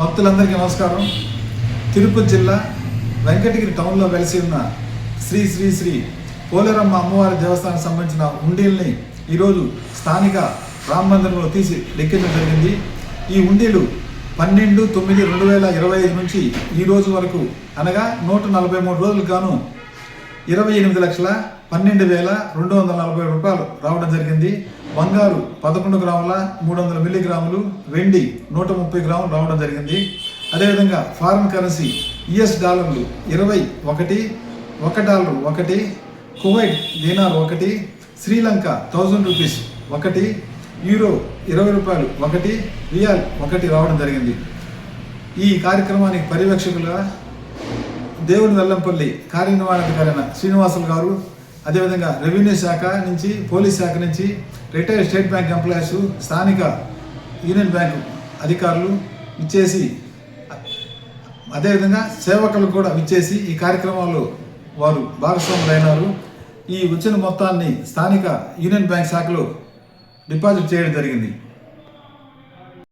భక్తులందరికీ నమస్కారం. తిరుపతి జిల్లా వెంకటగిరి టౌన్లో వెలిసి ఉన్న శ్రీ శ్రీ శ్రీ పోలేరమ్మ అమ్మవారి దేవస్థానానికి సంబంధించిన ఉండీల్ని ఈరోజు స్థానిక రామ మందిరంలో తీసి లెక్కించడం జరిగింది. ఈ ఉండీలు పన్నెండు తొమ్మిది రెండు వేల ఇరవై ఐదు నుంచి ఈ రోజు వరకు అనగా నూట నలభై మూడు రోజులకు గాను ఇరవై ఎనిమిది లక్షల పన్నెండు వేల రెండు వందల నలభై రూపాయలు రావడం జరిగింది. బంగారు పదకొండు గ్రాముల మూడు వందల మిల్లీగ్రాములు వెండి నూట ముప్పై గ్రాములు రావడం జరిగింది. అదేవిధంగా ఫారిన్ కరెన్సీ యుఎస్ డాలర్లు ఇరవై ఒకటి ఒక డాలర్ ఒకటి కువైట్ దీనార్ ఒకటి శ్రీలంక థౌజండ్ రూపీస్ ఒకటి యూరో ఇరవై రూపాయలు ఒకటి రియాల్ ఒకటి రావడం జరిగింది. ఈ కార్యక్రమానికి పర్యవేక్షకులుగా దేవుని వెల్లంపల్లి కార్యనిర్వహణాధికారైన శ్రీనివాసులు గారు అదేవిధంగా రెవెన్యూ శాఖ నుంచి పోలీస్ శాఖ నుంచి రిటైర్డ్ స్టేట్ బ్యాంక్ ఎంప్లాయీస్ స్థానిక యూనియన్ బ్యాంకు అధికారులు ఇచ్చేసి అదేవిధంగా సేవకులు కూడా విచ్చేసి ఈ కార్యక్రమాల్లో వారు భాగస్వాములైనారు. ఈ వచ్చిన మొత్తాన్ని స్థానిక యూనియన్ బ్యాంక్ శాఖలో డిపాజిట్ చేయడం జరిగింది.